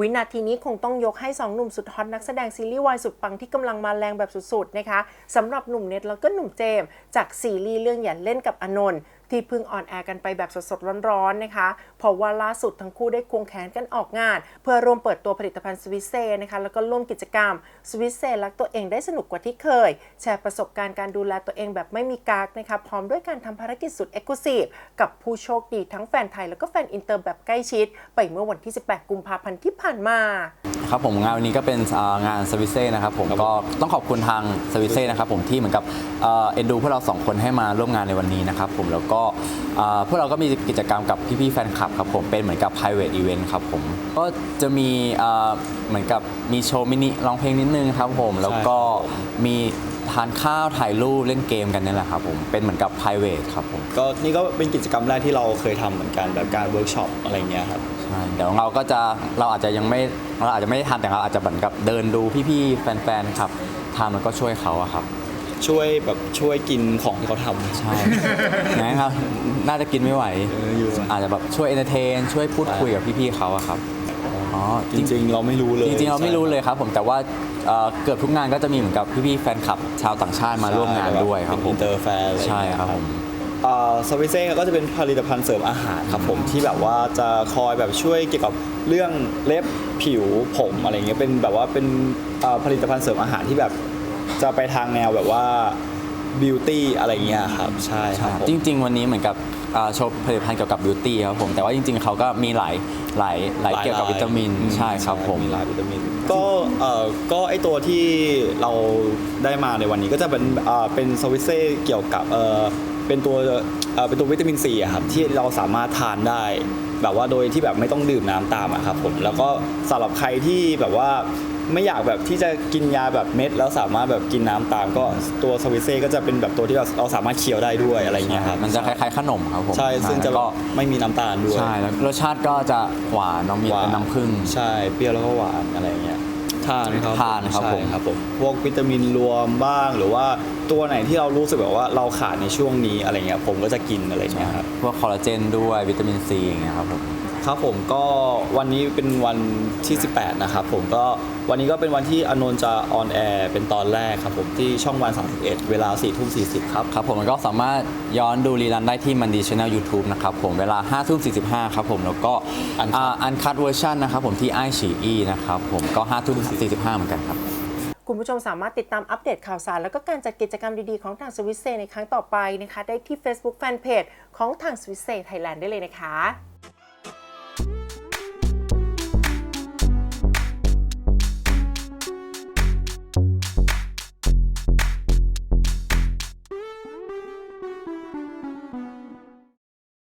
วินาทีนี้คงต้องยกให้ 2 หนุ่มสุดฮอตนักแสดงซีรีส์วายสุดปังที่กำลังมาแรงแบบสุดๆนะคะสำหรับหนุ่มเน็ตแล้วก็หนุ่มเจมจากซีรีส์เรื่องอย่าเล่นกับอนนท์ที่เพิ่งออนแอร์กันไปแบบสดๆ ร้อนๆนะคะ เพราะว่าล่าสุดทั้งคู่ได้ควงแขนกันออกงาน เพื่อร่วมเปิดตัวผลิตภัณฑ์สวิสเซ่นะคะแล้วก็ร่วมกิจกรรมสวิสเซ่รักตัวเองได้สนุกกว่าที่เคย แชร์ประสบการณ์การดูแลตัวเองแบบไม่มีกักนะคะพร้อมด้วยการทำภารกิจสุดเอ็กซ์คลูซีฟกับผู้โชคดีทั้งแฟนไทยแล้วก็แฟนอินเตอร์แบบใกล้ชิด ไปเมื่อวันที่ 18 กุมภาพันธ์ที่ผ่านมาครับผมงานวันนี้ก็เป็นงานสวิเซ่นะครับผมก็ต้องขอบคุณทางสวิเซ่นะครับผมที่เหมือนกับเอ็นดูพวกเราสองคนให้มาร่วมงานในวันนี้นะครับผมแล้วก็อ่าพวกเราก็มีกิจกรรมกับพี่ๆแฟนคลับครับผมเป็นเหมือนกับ private event ครับผมก็จะมีอ่าเหมือนกับมีโชว์มินิร้องเพลงนิดนึงครับผมแล้วก็มีทานข้าวถ่ายรูปเล่นเกมกันนี่แหละครับผมเป็นเหมือนกับ private ครับผมก็นี่ก็เป็นกิจกรรมแรกที่เราเคยทำเหมือนกันแบบการเวิร์กช็อปอะไรเงี้ยครับ ใช่เดี๋ยวเราก็จะเราอาจจะยังไม่เราอาจจะไม่ได้ทำแต่เราอาจจะเหมือนกับเดินดูพี่ๆแฟนๆครับทำแล้วก็ช่วยเขาอะครับ ช่วยแบบช่วยกินของที่เขาทำ ใช่นะครับ น่าจะกินไม่ไหว เอออยู่ อาจจะแบบช่วยเอนเตอร์เทน ช่วยพูดคุยกับพี่ๆเขาอะครับ อ๋อ จริง ๆ เราไม่รู้เลย จริงๆ เราไม่รู้เลยครับผมแต่ว่าเอ่อเกือบทุกงานก็จะมีเหมือนกับพี่ๆแฟนคลับ ชาวต่างชาติมาร่วมงานด้วยครับผมอินเตอร์แฟนใช่ครับผมสวิเซ่ก็จะเป็นผลิตภัณฑ์เสริมอาหารครับผมที่แบบว่าจะคอยแบบช่วยเกี่ยวกับเรื่องเล็บผิวผมอะไรเงี้ยเป็นแบบว่าเป็นเอ่อผลิตภัณฑ์เสริมอาหารที่แบบ จะไปทางแนวแบบว่าบิวตี้อะไรเงี้ยครับใช่ครับผม จริง ๆ วันนี้เหมือนกับอ่าโชว์ผลิตภัณฑ์เกี่ยวกับบิวตี้ครับผมแต่ว่าจริง ๆเขาก็มีหลายหลายหลายเกี่ยวกับวิตามินอืใช่ครับผมมีหลายวิตามินก็เอ่อก็ไอตัวที่เราได้มาในวันนี้ก็จะเป็นอ่าเป็นสวิตเซ่เกี่ยวกับเอ่อเป็นตัวเอ่อเป็นตัววิตามินซีอะครับที่เราสามารถทานได้ แบบว่าโดยที่แบบไม่ต้องดื่มน้ำตามอะครับผมแล้วก็สำหรับใครที่แบบว่า ไม่อยากแบบที่จะกินยาแบบเม็ด แล้วสามารถแบบกินน้ำตามก็ตัวสวิตเซ่ก็จะเป็นแบบตัวที่เราเราสามารถเคี้ยวได้ด้วยอะไรเงี้ยครับมันจะคล้ายๆขนมครับผมใช่ซึ่งจะแล้วก็ไม่มีน้ำตาลด้วยใช่แล้วรสชาติก็จะหวานน้องมีหวาเป็นน้ำผึ้งใช่เปรี้ยวแล้วก็หวานอะไรเงี้ยทานครับทานครับใช่ผมครับผมพวกวิตามินรวมบ้างหรือว่าตัวไหนที่เรารู้สึกแบบว่าเราขาดในช่วงนี้อะไรเงี้ยผมก็จะกินอะไรเงี้ยครับพวกคอลลาเจนด้วยวิตามินซีอย่างเงี้ยครับผม ครับผมก็วันนี้เป็นวันที่ 18 นะครับผมก็วันนี้ก็เป็นวันที่อนนท์จะออนแอร์เป็นตอนแรกครับผมที่ช่องวัน 31 เวลา4ทุ่ม40 ครับครับผมมันก็สามารถย้อนดูรีลันได้ที่มันดีช anel YouTube นะครับผมเวลา5ทุ่ม45 ครับผมแล้วก็ Uncut อันคัดเวอร์ชันนะครับผมที่ไอฉีอีนะครับผมก็5ทุ่ม45 เหมือนกันครับคุณผู้ชมสามารถติดตามอัปเดตข่าวสาร แล้วก็การจัดกิจกรรมดี ๆ ของทางสวิสเซในครั้งต่อไปนะคะ ได้ที่ Facebook Fanpage ของทางสวิสเซไทยแลนด์ได้เลยนะคะ